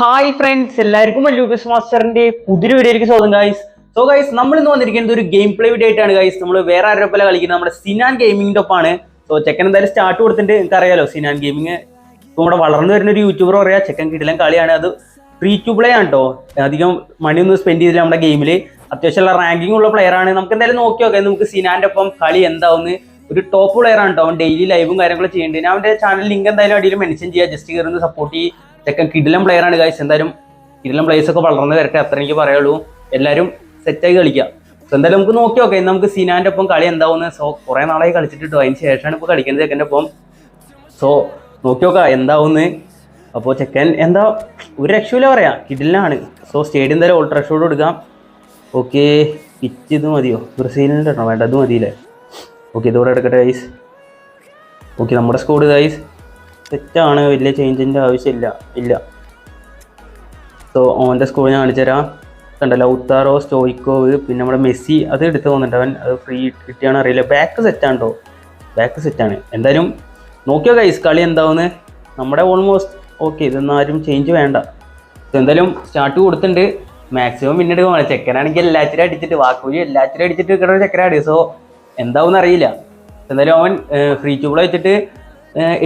Hi friends എല്ലാവർക്കും ലൂബിസ് മാസ്റ്ററിന്റെ പുതിയൊരു വീഡിയോയിലേക്ക് സ്വാഗതം ഗൈസ് സോ ഗൈസ് നമ്മൾ ഇന്ന് വന്നിരിക്കുന്നത് ഒരു ഗെയിം പ്ലേ വീഡിയോ ആയിട്ടാണ് ഗൈസ് നമ്മൾ വേറെ ഒപ്പം കളിക്കുന്നത് നമ്മുടെ സിനാൻ ഗെയിമിംഗിന്റെ ഒപ്പാണ് സോ ചെക്കൻ എന്തായാലും സ്റ്റാർട്ട് കൊടുത്തിട്ട് നിങ്ങൾക്ക് അറിയാലോ സിനാൻ ഗെയിമിങ് നമ്മുടെ വളർന്നു വരുന്ന ഒരു യൂട്യൂബർ പറയാ. ചെക്കൻ കിടിലൻ കളിയാണ്. അത് ഫ്രീ ടു പ്ലേ ആണ് കേട്ടോ അധികം മണിയൊന്നും സ്പെൻഡ് ചെയ്തില്ല നമ്മുടെ ഗെയിമിൽ അത്യാവശ്യമുള്ള റാങ്കിങ് ഉള്ള പ്ലെയർ ആണ്. നമുക്ക് എന്തായാലും നോക്കി നോക്കാം. നമുക്ക് സിനാന്റെ ഒപ്പം കളി എന്താവുന്ന ഒരു ടോപ്പ് പ്ലെയർ ആണ് കേട്ടോ അവൻ ഡെയിലി ലൈവും കാര്യങ്ങളും ചെയ്യുന്നുണ്ട്. ഞാൻ അവന്റെ ചാനൽ ലിങ്ക് എന്തായാലും അടിയിൽ മെൻഷൻ ചെയ്യുക ജസ്റ്റ് കയറുന്ന സപ്പോർട്ട് ചെയ്യും. ചെക്കൻ കിഡിലം പ്ലെയർ ആണ് ഗൈസ് എന്തായാലും കിഡിലം പ്ലേസ് ഒക്കെ വളർന്നു വരട്ടെ അത്ര എനിക്ക് പറയുള്ളൂ എല്ലാവരും സെറ്റായി കളിക്കുക സോ എന്തായാലും നമുക്ക് നോക്കി നോക്കാം. നമുക്ക് സിനാന്റെ ഒപ്പം കളി എന്താവുന്ന സോ കുറേ നാളായി കളിച്ചിട്ട് അതിന് ശേഷമാണ് ഇപ്പോൾ കളിക്കുന്നത് ചെക്കന്റെ ഒപ്പം. സോ നോക്കി നോക്കാം എന്താവുന്ന് അപ്പോൾ ചെക്കൻ എന്താ ഒരു രക്ഷയില്ല പറയാം. കിടിലാണ് സോ സ്റ്റേഡിയം എന്തായാലും ഓൾട്രാ ഷോട്ട് കൊടുക്കാം. ഓക്കെ പിച്ച് ഇത് മതിയോ? ബ്രസീലിന്റെ കേട്ടോ വേണ്ട അത് മതിയില്ലേ? ഓക്കെ ഇതോടെ എടുക്കട്ടെ ഐസ് ഓക്കെ നമ്മുടെ സ്കോഡ് ഗൈസ് തെറ്റാണ് വലിയ ചേഞ്ചിന്റെ ആവശ്യമില്ല ഇല്ല. സോ ഓന്റെ സ്കോർ ഞാൻ കാണിച്ചു തരാം. കണ്ടല്ലോ ഉത്താറോ സ്റ്റോയിക്കോവ് പിന്നെ നമ്മുടെ മെസ്സി അത് എടുത്ത് പോകുന്നുണ്ട് അവൻ. അത് ഫ്രീ കിട്ടിയാണോ അറിയില്ല. ബാക്ക് സെറ്റാണ് ബാക്ക് സെറ്റാണ് എന്തായാലും നോക്കിയോ കൈസ് കളി എന്താവുന്ന്? നമ്മുടെ ഓൾമോസ്റ്റ് ഓക്കെ ഇതൊന്നും ആരും ചേഞ്ച് വേണ്ട. എന്തായാലും സ്റ്റാർട്ട് കൊടുത്തിട്ടുണ്ട്. മാക്സിമം പിന്നീട് പോകണം ചെക്കനാണെങ്കിൽ എല്ലാത്തിനും അടിച്ചിട്ട് വാക്കൂലി എല്ലാത്തിനും അടിച്ചിട്ട് കിട്ടുന്ന ചെക്കനാണ്. സോ എന്താവും അറിയില്ല. എന്തായാലും അവൻ ഫ്രീ ട്യൂബിൾ വെച്ചിട്ട്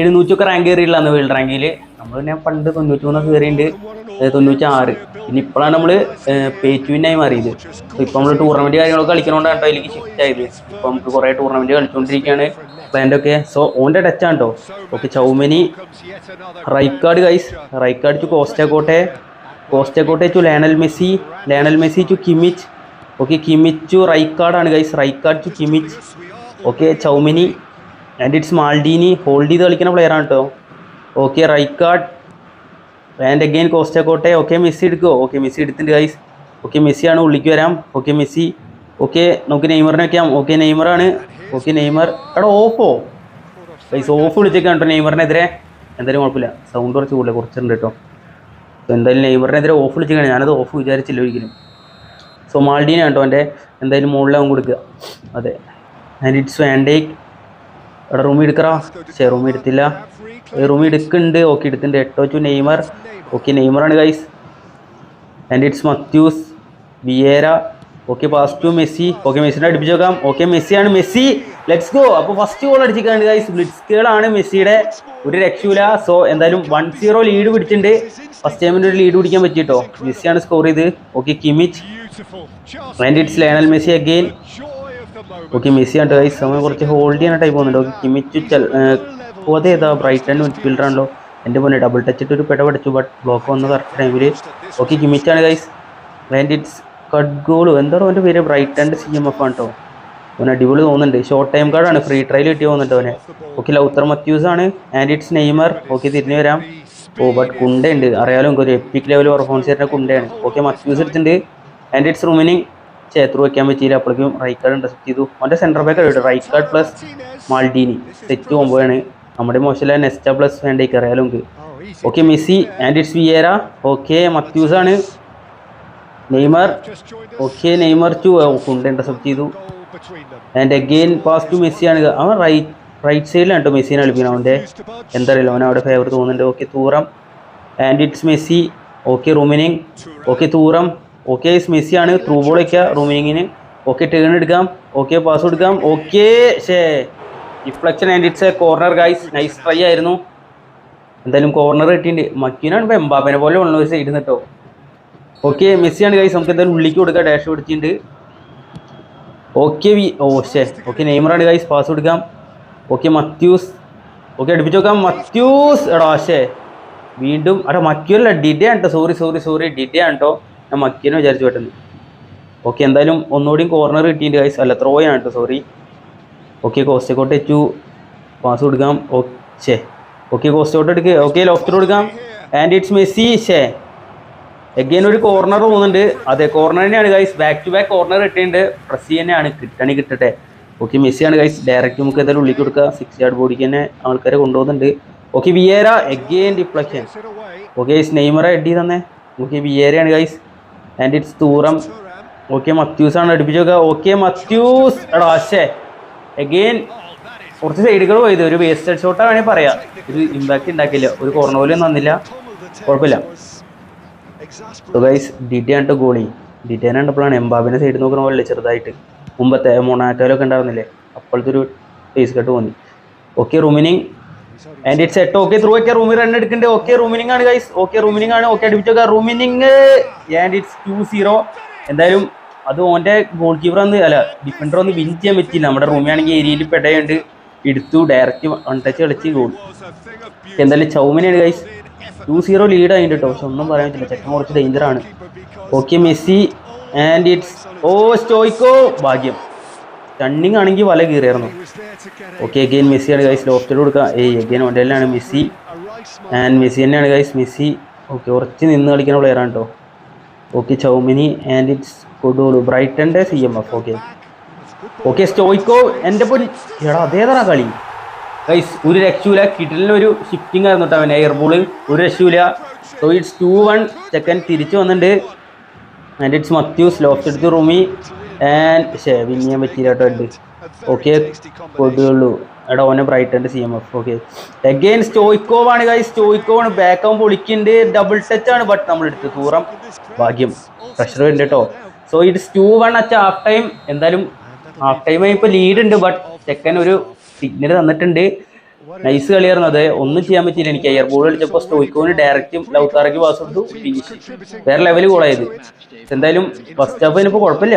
എഴുന്നൂറ്റൊക്കെ റാങ്ക് കയറിയില്ല വേൾഡ് റാങ്കിൽ നമ്മൾ പിന്നെ പണ്ട് തൊണ്ണൂറ്റി മൂന്നൊക്കെ കയറിയിട്ടുണ്ട് തൊണ്ണൂറ്റി ആറ് പിന്നെ ഇപ്പോഴാണ് നമ്മൾ പേ പേറ്റുവിനായി മാറിയത്. ഇപ്പോൾ നമ്മൾ ടൂർണമെന്റ് കാര്യങ്ങളൊക്കെ കളിക്കണോണ്ടാണ് അതിലേക്ക് ഷിഫ്റ്റ് ആയത്. ഇപ്പോൾ നമുക്ക് കുറേ ടൂർണമെന്റ് കളിച്ചുകൊണ്ടിരിക്കുകയാണ് പ്ലാന്റെ ഒക്കെ സോ ഓന്റെ ടച്ചാണ് കേട്ടോ okay Tchouameni Rijkaard guys Rijkaard to Costacurta Costacurta to Lionel Messi. Lionel Messi to Kimmich. Okay Kimmich to Rijkaard ആണ് guys Rijkaard to Kimmich. Okay Tchouameni and it's Maldini hold ചെയ്ത് കളിക്കുന്ന player ആണ് കേട്ടോ okay Rijkaard and again Costacurta okay Messi എടുക്കുമോ okay Messi എടുത്തിട്ടുണ്ട് guys okay മെസ്സിയാണ് ഉള്ളിക്ക് വരാം. Okay Messi. ഓക്കെ നമുക്ക് നെയ്മറിനെ വയ്ക്കാം ഓക്കെ നെയ്മറാണ് ഓക്കെ നെയ്മർ. എടാ ഓഫോ ഗൈസ് ഓഫ് വിളിച്ചേക്കാണ് കേട്ടോ നെയ്മറിനെതിരെ? എന്തായാലും കുഴപ്പമില്ല. സൗണ്ട് കുറച്ച് കൂടുതൽ കുറച്ചുണ്ട് കേട്ടോ എന്തായാലും നെയ്മറിനെതിരെ ഓഫ് വിളിച്ചേക്കാണ് ഞാനത് ഓഫ് വിചാരിച്ചില്ല ഒരിക്കലും. സോ മാൾഡീനാണ് കേട്ടോ എന്റെ എന്തായാലും മുകളിലാവും കൊടുക്കുക. അതെ. ആൻഡ് ഇറ്റ്സ് വാൻഡേക്ക് എവിടെ റൂം എടുക്കറാ ശരി റൂം എടുത്തില്ല. റൂം എടുക്കുന്നുണ്ട്. ഓക്കെ എടുത്തിട്ടുണ്ട്. Eto'o to Neymar. Okay നെയ്മറാണ് guys and it's Matthaus Vieira okay pass to Messi. Okay മെസ്സിനെ അടുപ്പിച്ച് നോക്കാം ഓക്കെ മെസ്സിയാണ് മെസ്സി. ലെറ്റ്സ് ഗോ അപ്പോൾ ഫസ്റ്റ് ഗോൾ അടിച്ചിട്ടുണ്ട് ഗൈസ് ബ്ലിറ്റ്സ്കുകളാണ് മെസ്സിയുടെ. ഒരു രക്ഷയില്ല സോ എന്തായാലും വൺ സീറോ ലീഡ് പിടിച്ചിട്ടുണ്ട്. ഫസ്റ്റ് ടൈമിന്റെ ഒരു ലീഡ് പിടിക്കാൻ പറ്റിയിട്ടോ മെസ്സിയാണ് സ്കോർ ചെയ്ത്. Okay Kimmich and it's Lionel Messi again okay Messi ആണ് ഗൈസ് സമയം കുറച്ച് ഹോൾഡ് ചെയ്യാൻ ടൈപ്പ് പോകുന്നുണ്ട് ഓക്കെ കിമിച്ചു ചെൽ പോതെ ഏതാ ബ്രൈറ്റ് ആൻഡ് മിഡ്ഫീൽഡർ ആണല്ലോ. എന്റെ പോലെ ഡബിൾ ടച്ചിട്ട് ഒരു പെട പഠിച്ചു ബട്ട് ബ്ലോക്ക് വന്ന കറക്റ്റ് ടൈമിൽ ഓക്കെ കിമിച്ചാണ് ഗൈസ് വേണ്ടിറ്റ്സ് കട്ട് ഗോൾ എന്താണോ അവന്റെ പേര്? Bright and C M F ആണ് കേട്ടോ അവൻ അടിപൊളി തോന്നുന്നുണ്ട്. ഷോർട്ട് ടൈം കാർഡാണ് ഫ്രീ ട്രയൽ കിട്ടി പോകുന്നുണ്ട് അവനെ. ഓക്കെ ലൗത്തർ മത്യൂസ് ആണ്. And it's Neymar. ഓക്കെ തിരിഞ്ഞു വരാം. ഓ ബട്ട് കുണ്ടയുണ്ട്. അറിയാലോ ഒരു എപ്പിക് ലെവൽ പെർഫോമൻസ് തരുന്ന കുണ്ടയാണ്. ഓക്കെ മത്യൂസ് എടുത്തിട്ടുണ്ട്. ആൻഡ് ഇറ്റ്സ് റൂമിനിങ് ചേത്തു വയ്ക്കാൻ പറ്റിയില്ല. അപ്പോഴേക്കും റൈറ്റ് കാർഡ് ഇൻട്രസ്റ്റ് ചെയ്തു. അവന്റെ സെന്റർ ബാക്ക് കഴിയും right card plus Maldini set പോകുമ്പോഴാണ് നമ്മുടെ മോശമില്ല നെസ്റ്റ പ്ലസ് വേണ്ടേക്ക് അറിയാലോ okay Messi and it's Vieira okay Matthaus ആണ്. നെയ്മർ. ഓക്കെ നെയ്മർ ടു ഫുണ്ട് ഇൻട്രസെപ്റ്റ് ചെയ്തു. And again pass to Messi ആണ്. അവൻ റൈറ്റ് റൈറ്റ് സൈഡിലാണ് കേട്ടോ മെസ്സിനെ കളിപ്പിക്കണം അവന്റെ എന്തറിയില്ല അവൻ അവിടെ ഫേവർ തോന്നുന്നുണ്ട്. Okay Thuram. And it's Messi. Okay Rummenigge okay Thuram. Okay Messi ആണ് ത്രൂ ബോൾ വയ്ക്കുക റൂമിങ്ങിന് ഓക്കെ ടേൺ എടുക്കാം. ഓക്കെ പാസ് കൊടുക്കാം. ഓക്കെ ഷേ deflection and it's a corner guys nice try ആയിരുന്നു. എന്തായാലും കോർണർ കിട്ടിയിട്ടുണ്ട്. മക്കീനാണ് ഇപ്പോൾ എംബാബിനെ പോലെ ഉള്ള സൈഡിൽ നിന്നിട്ടോ ഓക്കെ മെസ്സിയാണ് ഗൈസ് നമുക്ക് എന്തായാലും ഉള്ളിക്ക് കൊടുക്കാം ഡാഷ് പിടിച്ചിട്ടുണ്ട്. ഓക്കെ വി ഓ ഷേ ഓക്കെ നെയ്മറാണ് ഗൈസ് പാസ് കൊടുക്കാം. Okay Matthaus. ഓക്കെ അടുപ്പിച്ച് നോക്കാം. മത്യൂസ് എടാ ഷേ വീണ്ടും അടാ മക്യൂല്ല ഡിഡേ ആണ് കേട്ടോ സോറി സോറി സോറി ഡിഡേ ആണ് കേട്ടോ ഞാൻ മക്കിയെന്ന് വിചാരിച്ചു പെട്ടെന്ന്. ഓക്കെ എന്തായാലും ഒന്നുകൂടിയും കോർണർ കിട്ടിയിട്ട് ഗൈസ് അല്ല ത്രോ ആണ് കേട്ടോ സോറി ഓക്കെ കോസ്റ്റക്കോട്ട് എച്ചു. പാസ് കൊടുക്കാം. ഓക്കെ ഓക്കെ കോസ്റ്റോട്ട് എടുക്കുക ഓക്കെ ലോഫ്റ്റ് കൊടുക്കാം. ആൻഡ് ഇറ്റ്സ് മെസ്സി ഷേ എഗെയിൻ ഒരു കോർണർ പോകുന്നുണ്ട് അതെ കോർണർ തന്നെയാണ് guys back to back corner കിട്ടിയിട്ടുണ്ട് പ്രസ് തന്നെയാണ് കിട്ടണി കിട്ടട്ടെ. ഓക്കെ മെസ്സിയാണ് ഗൈസ് ഡയറക്റ്റ് നമുക്ക് എന്തായാലും ഉള്ളിൽ കൊടുക്കുക സിക്സ് യാർഡ് ബോഡിക്ക് തന്നെ ആൾക്കാരെ കൊണ്ടുപോകുന്നുണ്ട്. Okay Vieira again deflection okay guys നെയ്മറ എഡി തന്നെ okay വിയേരയാണ് guys and it's Thuram okay Matthaus ആണ് അടുപ്പിച്ച് നോക്കുക ഓക്കെ മത്യൂസ് എടാ ആശേ. എഗെയിൻ കുറച്ച് സൈഡുകൾ പോയത്. ഒരു വേസ്റ്റ് ഷോട്ടാണ് വേണമെങ്കിൽ പറയാം. ഒരു ഇമ്പാക്റ്റ് ഉണ്ടാക്കില്ല ഒരു കോർണർ പോലും തന്നില്ല. കുഴപ്പമില്ല. ഗൈസ് ഡി ടി ആണ്ട് ഗോളി ഡിറ്റേനെ കണ്ടപ്പോഴാണ് എംബാബിനെ സൈഡ് നോക്കണ പോലെ ചെറുതായിട്ട്. മുമ്പത്തെ മൊണാറ്റോലൊക്കെ ഉണ്ടായിരുന്നില്ലേ? അപ്പോഴത്തെ ഒരു ഫേസ് കട്ട് തോന്നി ഓക്കെ റൂമിനിങ് ആൻഡ് ഇറ്റ്സ് എട്ട് ഓക്കെ ത്രൂ ഒക്കെ റൂമിൽ റൺ എടുക്കുന്നുണ്ട് ഓക്കെ റൂമിനിങ് ആണ് ഗൈസ് ഓക്കെ റൂമിനിങ് ആണ്. Okay അടിപ്പിച്ചൊക്കെ Rummenigge and it's two zero എന്തായാലും അത് ഓന്റെ ഗോൾ കീപ്പർ ഒന്ന് അല്ല ഡിഫൻഡർ ഒന്ന് വിൻ ചെയ്യാൻ പറ്റിയില്ല. നമ്മുടെ റൂമിയാണെങ്കിൽ ഏരിയയിൽ പെടയുണ്ട്. എടുത്തു ഡയറക്റ്റ് വൺ ടച്ച് കളിച്ച് ഗോൾ എന്തായാലും ചൗമിനാണ് ഗൈസ് ടു സീറോ ലീഡ് ആയിട്ട് കേട്ടോ പക്ഷെ ഒന്നും പറയാൻ പറ്റില്ല. ചെക്കൻ കുറച്ച് ഡേഞ്ചറാണ് ഓക്കെ മെസ്സി. ആൻഡ് ഇറ്റ്സ് ഓ സ്റ്റോയ്ക്കോ ഭാഗ്യം. റണ്ണിങ് ആണെങ്കിൽ വല കീറിയായിരുന്നു. ഓക്കെ അഗെയിൻ മെസ്സിയാണ് ഗൈസ് ലോഫ്റ്റിൽ കൊടുക്കുക ഏയ് അഗെയിൻ ഒണ്ടല്ലാണ് മെസ്സി. ആൻഡ് മെസ്സി തന്നെയാണ് ഗൈസ് മെസ്സി. ഓക്കെ ഉറച്ച് നിന്ന് കളിക്കുന്ന പ്ലെയറാണ് കേട്ടോ ഓക്കെ ചൗമിനി ആൻഡ് ഇറ്റ്സ് കൊടുള്ളൂ ബ്രൈറ്റന്റെ C M F okay okay Stoichkov എന്റെ പൊരി എടാ അതേതാ കളി? ഗൈസ് ഒരു രക്ഷൂല കിട്ടലിനൊരു ഷിഫ്റ്റിംഗ് ആയിരുന്നു കേട്ടോ അവൻ എയർബോളിൽ ബോൾ ഒരു രക്ഷൂല so it's two one second തിരിച്ചു വന്നിട്ടുണ്ട്. ആൻഡ് ഇറ്റ്സ് മത്യൂസ് ലോഫ്റ്റ് എടുത്ത് റൂമി. ആൻഡ് ഷേ വിൻ ചെയ്യാൻ പറ്റിയില്ല കേട്ടോ ഉണ്ട് ഓക്കെ കൊടുള്ളൂ എടാ ഓനെ ബ്രൈറ്റന്റെ C M F okay again Stoichkov ആണ് ഗൈസ് സ്റ്റോയ്ക്കോവ് ആണ്. ബാക്ക് ആവുമ്പോൾ പൊളിക്കുന്നുണ്ട് ഡബിൾ ടച്ച് ആണ് ബട്ട് നമ്മൾ എടുത്ത് ദൂറം ഭാഗ്യം. പ്രഷർ വരുന്നുണ്ട് കേട്ടോ. സോ ഇത് ടു വൺ അച്ച ഹാഫ് ടൈം എന്തായാലും ഹാഫ് ടൈം ഇപ്പോൾ ലീഡ് ഉണ്ട് ബട്ട് ചെക്കൻ ഒരു സിഗ്നൽ തന്നിട്ടുണ്ട്. നൈസ് കളിയായിരുന്നു അതെ ഒന്നും ചെയ്യാൻ പറ്റിയില്ല എനിക്ക്. എയർ ബോൾ കളിച്ചപ്പോൾ സ്റ്റോയ്ക്കോന് ഡയറക്റ്റും ലൗത്താറയ്ക്ക് പാസ് കൊടുത്തു. ഫിനിഷ് വേറെ ലെവൽ കൂടായത് എന്തായാലും ഫസ്റ്റ് ഹാഫ് അതിനിപ്പോൾ കുഴപ്പമില്ല.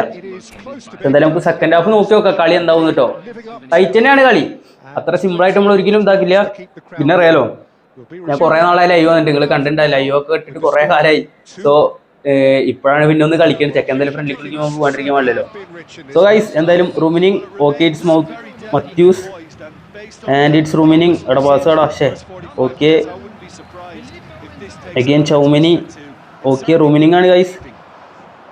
എന്തായാലും നമുക്ക് സെക്കൻഡ് ഹാഫ് നോക്കി നോക്കാം. കളി എന്താവും കേട്ടോ ടൈറ്റ് തന്നെയാണ് കളി. അത്ര സിമ്പിൾ ആയിട്ട് നമ്മൾ ഒരിക്കലും ഇതാക്കില്ല. പിന്നെ അറിയാലോ ഞാൻ കൊറേ നാളായി ലൈവ് വന്നിട്ട്. നിങ്ങൾ കണ്ടിട്ടുണ്ടായി ലൈവ് ഒക്കെ ഇട്ടിട്ട് കുറെ കാലമായി സോ ഇപ്പോഴാണ് പിന്നെ ഒന്ന് കളിക്കുന്നത് ചെക്കൻ എന്തായാലും ഫ്രണ്ട്ലി കളിക്കുമ്പോൾ പോകാണ്ടിരിക്കാൻ പാടില്ലല്ലോ. സോ ഗൈസ് എന്തായാലും റൂമിനിങ് ഓക്കെ സ്മൗത്ത് മൗത്ത് മത്യൂസ് ആൻഡ് ഇറ്റ്സ് റൂമിനിങ് എടാ പാസ് എടാ ഷേ ഓക്കെ അഗെയിൻ ചൗമിനി. ഓക്കെ റൂമിനിങ് ആണ് ഗൈസ്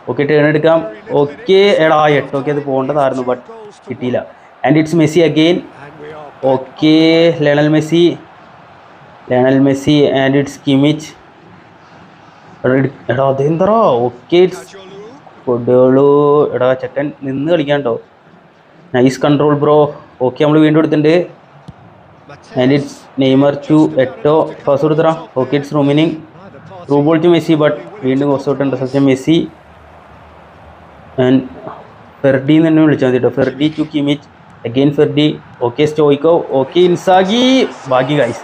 ഓക്കെ ടേൺ എടുക്കാം. ഓക്കെ എടാ എട്ട്. ഓക്കെ അത് പോകേണ്ടതായിരുന്നു ബട്ട് കിട്ടിയില്ല. And it's Messi again okay Lionel Messi. Lionel Messi and it's Kimmich എടാ അതെന്തറോ ഓക്കെ ഇറ്റ്സ് കൊടുകളു. എടാ ചെക്കൻ നിന്ന് കളിക്കാണ്ടോ നൈസ് കൺട്രോൾ ബ്രോ ഓക്കെ നമ്മൾ വീണ്ടും എടുത്തിട്ടുണ്ട്. And it's Neymar to Eto'o pass കൊടുത്തറ okay it's Rummenigge through ball to Messi but വീണ്ടും കോസ് ഔട്ട് സത്യം മെസ്സി. ആൻഡ് ഫെർഡി എന്ന് തന്നെ വിളിച്ചാൽ മതി കേട്ടോ Ferdi to Kimmich again Ferdi okay Stoichkov okay Inzaghi. Bhagya guys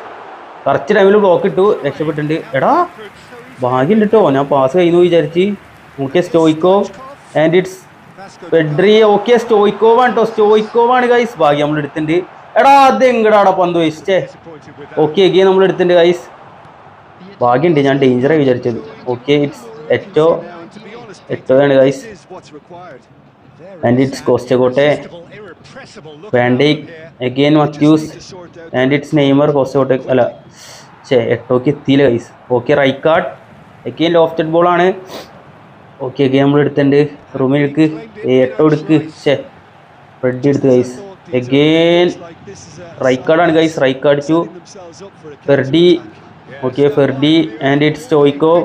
correct ടൈമിൽ block ഇട്ടു രക്ഷപ്പെട്ടിട്ടുണ്ട്. എടാ ഭാഗ്യം കിട്ടോ ഞാൻ പാസ് കഴിഞ്ഞു വിചാരിച്ച്. Okay Stoichkov. And it's Pedri okay സ്റ്റോയിക്കോവാണ് കേട്ടോ സ്റ്റോയിക്കോവാണ് ഗൈസ് ഭാഗ്യം നമ്മൾ എടുത്തിട്ടുണ്ട് എടാ അത് എങ്ങടാടാ പന്ത് വേസ്റ്റേ ഓക്കെ ഗെയിം നമ്മൾ എടുത്തിട്ടുണ്ട് ഗൈസ് ഭാഗ്യമുണ്ട് ഞാൻ ഡേഞ്ചറായി വിചാരിച്ചത്. Okay it's Eto'o എറ്റോയാണ് guys and it's Costacurta van Dijk again Matthäus and it's Neymar Costacurta അല്ല ഛേ എട്ടോക്ക് എത്തിയില്ല guys okay Rijkaard again lofted ബോളാണ് okay again നമ്മൾ എടുത്തിട്ടുണ്ട്. റൂമിൽ എടുക്ക്. എട്ടോ എടുക്ക്. ഛേ റെഡ് എടുത്ത് ഗൈസ് അഗെയിൻ റൈക്കാർഡാണ് ഗൈസ് റൈക്ക് അടിച്ചു Ferdi okay Ferdi and it's Stoichkov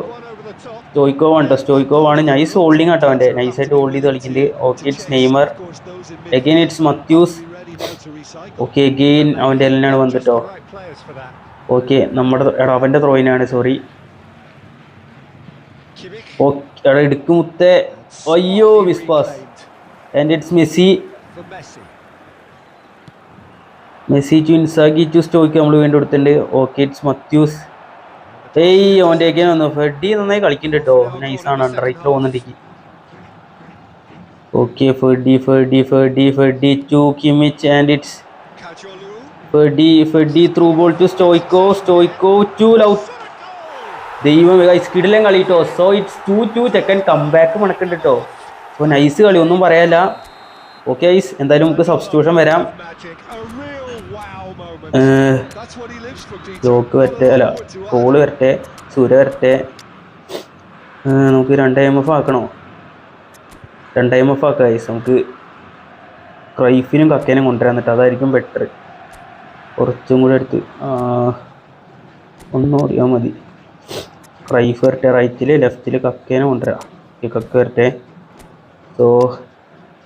Stoichkov ആണ് കേട്ടോ സ്റ്റോയിക്കോ ആണ് നൈസ് ഹോൾഡിങ് കേട്ടോ അവന്റെ. നൈസായിട്ട് ഹോൾഡ് ചെയ്ത് കളിക്കുന്നുണ്ട്. Okay it's Neymar again it's Matthaus okay again അവന്റെ എല്ലാണ് വന്നിട്ടോ. ഓക്കെ നമ്മുടെ എടാ അവന്റെ ത്രോയിനാണ് സോറി എടാ എടുക്കുമുത്തേ അയ്യോ miss pass and it's Messi Messi to Inzaghi to Stoichkov നമ്മൾ വീണ്ടും എടുത്തിട്ടുണ്ട് ഓക്കെ ഇറ്റ്സ് മത്യൂസ്. ഏയ് ഓന്റെയൊക്കെ വന്നു ഫെഡി നന്നായി കളിക്കുന്നുണ്ട് കേട്ടോ നൈസാണ് അണ്ടർ റൈറ്റർ പോകുന്നുണ്ടെങ്കിൽ okay Pedri Pedri Pedri Pedri to Kimmich and it's Pedri Pedri through ball to Stoichkov Stoichkov to love ദൈവം സ്കിഡിലും കളി കേട്ടോ സോ ഇറ്റ്സ് ടു ടു ചെക്കൻ കംബാക്ക് മണക്കുന്നുണ്ട് കേട്ടോ സോ നൈസ് കളി ഒന്നും പറയാല്ല. ഓക്കെ ഐസ് എന്തായാലും നമുക്ക് സബ്സ്റ്റിറ്റ്യൂഷൻ വരാം. ജോക്ക് വരട്ടെ അല്ല കോൾ വരട്ടെ സുര വരട്ടെ. നമുക്ക് രണ്ട് എം എഫ് ആക്കണോ? രണ്ട് എം എഫ് ആക്കാം ഐസ് നമുക്ക് ക്രൈഫിനും കക്കേനും കൊണ്ടുവരാൻ എന്നിട്ട് അതായിരിക്കും ബെറ്റർ കുറച്ചും കൂടെ എടുത്ത് ഒന്നും അറിയാൻ മതി. ക്രൈഫ് വരട്ടെ റൈറ്റിൽ ലെഫ്റ്റിൽ കക്കേനെ കൊണ്ടുവരാം. ഈ കക്ക വരട്ടെ. സോ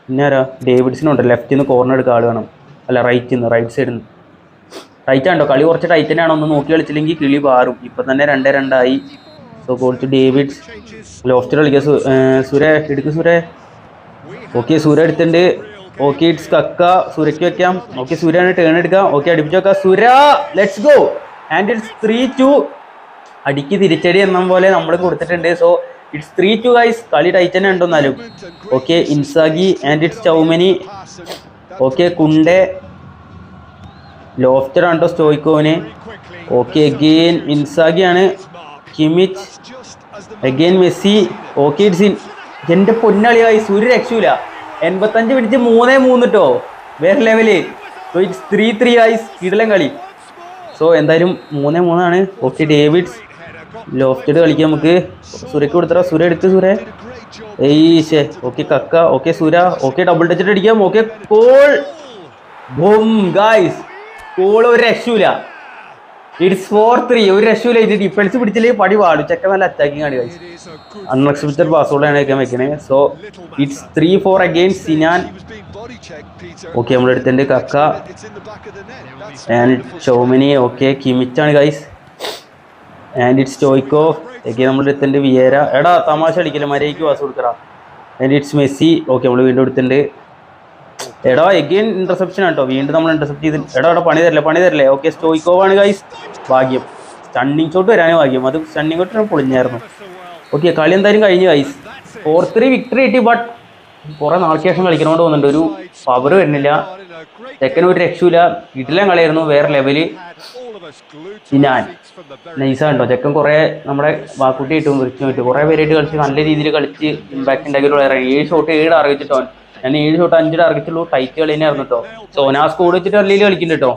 പിന്നെ ആരാ? ഡേവിഡ്സിനുണ്ട് ലെഫ്റ്റിൽ നിന്ന് കോർണർ എടുക്കുക ആൾ വേണം. അല്ല റൈറ്റിൽ നിന്ന് റൈറ്റ് സൈഡിൽ നിന്ന് റൈറ്റ് ആണ്ടോ കളി കുറച്ച് ടൈറ്റ് തന്നെയാണ്? ഒന്ന് നോക്കി കളിച്ചില്ലെങ്കിൽ കിളി പാറും. ഇപ്പം തന്നെ രണ്ടേ രണ്ടായി. So so goal to Davids lost കളിക്കുക സുര എടുക്കും സുര. ഓക്കെ സുര എടുത്തിട്ടുണ്ട്. Okay it's Kaka. സുരയ്ക്ക് വെക്കാം. ഓക്കെ സുരാണ് ടേൺ എടുക്കാം. ഓക്കെ അടുപ്പിച്ച് വെക്കാം. സുര let's go and it's three two അടിക്ക് തിരിച്ചടി എന്ന പോലെ നമ്മൾ കൊടുത്തിട്ടുണ്ട്. So it's three two guys കളി ടൈറ്റൻ ഉണ്ടെന്നാലും. Okay Inzaghi and it's Tchouameni okay Kounde ലോഫ്റ്റർ ആണ്ടോ സ്റ്റോയിക്കോവിന് okay again ഇൻസാഗിയാണ്. Kimmich again Messi. Okay ഇൻ. എന്റെ പൊന്നളിയായി സൂര്യ രക്ഷൂല. എൺപത്തഞ്ച് പിടിച്ച് മൂന്നേ മൂന്ന് കേട്ടോ വേറെ level. So it's three three ആയി കിടലം കളി. സോ എന്തായാലും മൂന്നേ മൂന്നാണ്. ഓക്കെ ഡേവിഡ്സ് ലോഫ്റ്റഡ് കളിക്കാം നമുക്ക്. സുരയ്ക്ക് കൊടുത്തറ സുര എടുത്ത് സുര ഏയ്ശേ ഓക്കെ കക്ക. ഓക്കെ സുര ഓക്കെ ഡബിൾ ടച്ചിട്ട് അടിക്കാം. Okay goal bomb guys goal ഒരു രക്ഷൂല ഇറ്റ്സ് ഫോർ ത്രീ ഒരു രക്ഷൂല ഇത് ഡിഫൻസ് പിടിച്ചില്ലേ പടി പാടും. ചെക്ക നല്ല അറ്റാക്കിംഗ് ആണ് കഴിച്ചു അൺഎക്സ്പെക്ടഡ് പാസ്വേഡാണ് വെക്കാൻ വെക്കണേ. So it's three four again Sinan okay നമ്മുടെ അടുത്തുണ്ട് Kaka. And Tchouameni okay കിമിച്ചാണ് guys and it's Stoichkov okay നമ്മുടെ അടുത്തുണ്ട് വിയേര എടാ തമാശ അടിക്കില്ല മരയ്ക്ക് പാസ് കൊടുക്കടാ. ആൻഡ് ഇറ്റ്സ് മെസ്സി ഓക്കെ നമ്മൾ വീണ്ടും എടുത്തിട്ടുണ്ട് എടാ എഗെയിൻ ഇന്റർസെപ്ഷൻ ആട്ടോ. വീണ്ടും നമ്മൾ ഇന്റർസെപ്റ്റ് ചെയ്ത് എടാ എടാ പണി തരില്ലേ പണി തരില്ലേ? ഓക്കെ സ്റ്റോയിക്കോവാണ് ഗൈസ് ഭാഗ്യം. സ്റ്റണ്ണിങ് ഷോട്ട് വരാനേ ഭാഗ്യം. അത് സ്റ്റണ്ണിങ് ഷോട്ട് പൊളിഞ്ഞായിരുന്നു. ഓക്കെ കളി എന്തായാലും കഴിഞ്ഞു ഗൈസ് ഫോർ ത്രീ വിക്ടറി കിട്ടി ബട്ട് കുറെ നാൾക്ക് ശേഷം കളിക്കണോണ്ട് തോന്നുന്നുണ്ട്. ഒരു പവർ വരുന്നില്ല. ചെക്കന് ഒരു രക്ഷയില്ല. വീട്ടിലെ കളിയായിരുന്നു വേറെ ലെവൽ ഞാൻ. നൈസാ കേട്ടോ ചെക്കൻ കുറെ നമ്മുടെ വാക്കുട്ടി കിട്ടും വിളിച്ചു കിട്ടും. കുറെ പേരായിട്ട് കളിച്ച് നല്ല രീതിയിൽ കളിച്ച് ഇമ്പാക്ട് ഉണ്ടാക്കിയിട്ടുള്ള ഏഴ് ഷോട്ട് ഏഴ് അറിയിച്ചിട്ടോ ഞാൻ ഏഴ് ഷോട്ട് അഞ്ച് ടാർഗറ്റുള്ളൂ ടൈറ്റ് കളി തന്നെയായിരുന്നു കേട്ടോ സോനാ സ്കോഡ് വെച്ചിട്ട് അല്ലേലും കളിക്കുന്നുണ്ട് കേട്ടോ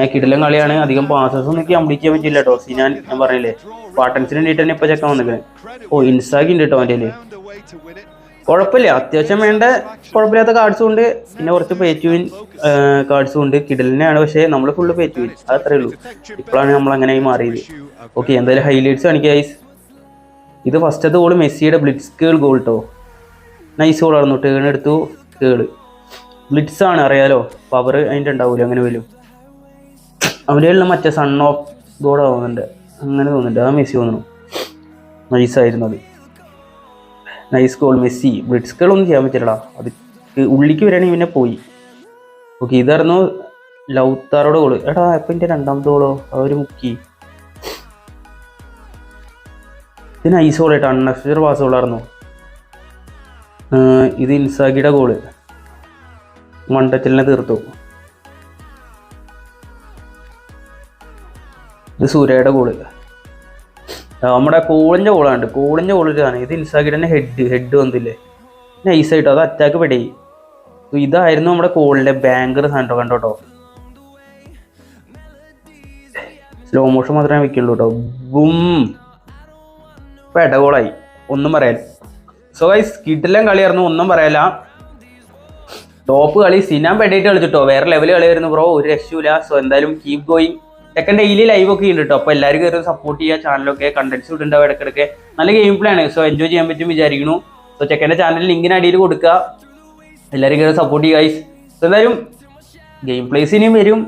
ഏഹ് കിടിലം കളിയാണ്. അധികം പാസസ് ഒന്നും കംപ്ലീറ്റ് ചെയ്യാൻ പറ്റില്ല കേട്ടോ സിനാൻ ഞാൻ പറഞ്ഞില്ലേ പാട്ടൻസിന് വേണ്ടിയിട്ട് തന്നെ ഇപ്പൊ ചെക്കാൻ വന്നിരിക്കുന്നത് ഓ ഇൻസാക്കി ഉണ്ട് കേട്ടോ അവന്റെ കുഴപ്പമില്ല. അത്യാവശ്യം വേണ്ട കുഴപ്പമില്ലാത്ത കാർഡ്സും ഉണ്ട്. പിന്നെ കുറച്ച് പേറ്റുവിൻ കാർഡ്സും ഉണ്ട്. കിടലിനാണ് പക്ഷേ നമ്മൾ ഫുള്ള് പേറ്റുവിൻ അത് അത്രേ ഉള്ളൂ. ഇപ്പോഴാണ് നമ്മൾ അങ്ങനെ മാറിയത്. ഓക്കെ എന്തായാലും ഹൈലൈറ്റ്സ് കാണിക്കുക ഐസ് ഇത് ഫസ്റ്റത്തെ ഗോൾ മെസ്സിയുടെ ബ്ലിറ്റ്സ് കേൾ ഗോൾ കേട്ടോ നൈസ് ഗോൾ ആയിരുന്നു ടേൺ എടുത്തു കേൾ. ബ്ലിറ്റ്സ് ആണ് അറിയാലോ. പവർ അതിന്റെ ഉണ്ടാവില്ല അങ്ങനെ വരും. അവന്റെ ഉള്ള മറ്റേ സൺ ഓഫ് ഗോഡ് തോന്നുന്നുണ്ട് അങ്ങനെ തോന്നുന്നുണ്ട്. ആ മെസ്സി തോന്നുന്നു. നൈസായിരുന്നു അത്. Nice goal Messi. ബ്ലിറ്റ്സ് ഗോളൊന്നും ചെയ്യാൻ പറ്റില്ലടാ. അത് ഉള്ളിക്ക് വരികയാണെങ്കിൽ പിന്നെ പോയി. ഓക്കെ ഇതായിരുന്നു ലൗത്താറോട് ഗോൾ എടാ ഇപ്പം എന്റെ രണ്ടാമത്തെ ഗോളോ അവർ മുക്കി. ഇത് നൈസ് ഗോൾ കേട്ടോ അൺഎക്സ്പെക്ടഡ് പാസ് ഗോളായിരുന്നു ഇത് ഇൻസാഗിയുടെ ഗോൾ മണ്ടച്ചിലിനെ തീർത്തു. ഇത് സൂര്യയുടെ ഗോൾ നമ്മുടെ കോളിന്റെ ഗോളാണ് കോളിന്റെ ഇതാണ് ഇത് ഇൻസാഗിയുടെ ഹെഡ് ഹെഡ് വന്നില്ലേ? നൈസായിട്ട് അത് അറ്റാക്ക് പെടി. ഇതായിരുന്നു നമ്മുടെ കോളിന്റെ ബാങ്കർ സാധനം കണ്ടോ കേട്ടോ സ്ലോ മോഷൻ മാത്രമേ വെക്കുള്ളൂ കേട്ടോ ബും. ഇപ്പം ഇടകോളായി ഒന്നും പറയാൻ സോ ഗൈസ് കിഡിലും കളിയായിരുന്നു ഒന്നും പറയല്ല. ടോപ്പ് കളി സിനാൻ പെടിയിട്ട് കളിച്ചിട്ടോ. വേറെ ലെവൽ കളിയായിരുന്നു ബ്രോ ഒരു രക്ഷയില്ല സോ എന്തായാലും keep going second daily live ഒക്കെ ഉണ്ട് കേട്ടോ അപ്പോൾ എല്ലാവരും കയറി സപ്പോർട്ട് ചെയ്യുക ചാനലൊക്കെ കണ്ടന്റ്സ് ഇടുണ്ടാവും ഇടയ്ക്കിടയ്ക്ക്. നല്ല ഗെയിം പ്ലേ ആണ്. സോ എൻജോയ് ചെയ്യാൻ പറ്റും വിചാരിക്കുന്നു. സോ ചെക്കന്റെ ചാനൽ ലിങ്കിന് അടിയിൽ കൊടുക്കുക. എല്ലാവരും കയറി സപ്പോർട്ട് ചെയ്യുക ഗൈസ് എന്തായാലും ഗെയിം പ്ലേസ് ഇനിയും വരും.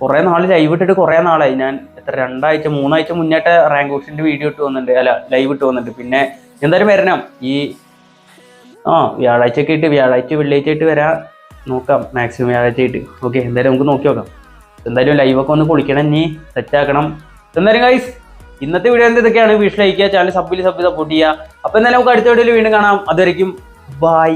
കുറേ നാൾ ലൈവ് ഇട്ടിട്ട് കുറേ നാളായി. ഞാൻ എത്ര രണ്ടാഴ്ച മൂന്നാഴ്ച മുന്നേറ്റ റാങ്ക് ഓപ്ഷന്റെ വീഡിയോ ഇട്ട് വന്നിട്ടുണ്ട്. അല്ല ലൈവ് ഇട്ട് വന്നിട്ടുണ്ട്. പിന്നെ എന്തായാലും വരണം. ഈ ആ വ്യാഴാഴ്ച ഒക്കെ ഇട്ട് വ്യാഴാഴ്ച വെള്ളിയാഴ്ച ആയിട്ട് വരാം. നോക്കാം മാക്സിമം വ്യാഴാഴ്ച ആയിട്ട്. ഓക്കെ എന്തായാലും നമുക്ക് നോക്കി നോക്കാം. എന്തായാലും ലൈവൊക്കെ ഒന്ന് പൊളിക്കണം ഇനി സെറ്റ് ആക്കണം. എന്തായാലും ഗൈസ് ഇന്നത്തെ വീഡിയോ ഇതൊക്കെയാണ്. വീട്ടിൽ അയക്കുക ചാനൽ സബ്ബിൽ സബ് സപ്പോർട്ട് ചെയ്യുക. അപ്പോൾ എന്തായാലും നമുക്ക് അടുത്ത വീഡിയോയിൽ വീണ്ടും കാണാം. അതുവരെയും ബൈ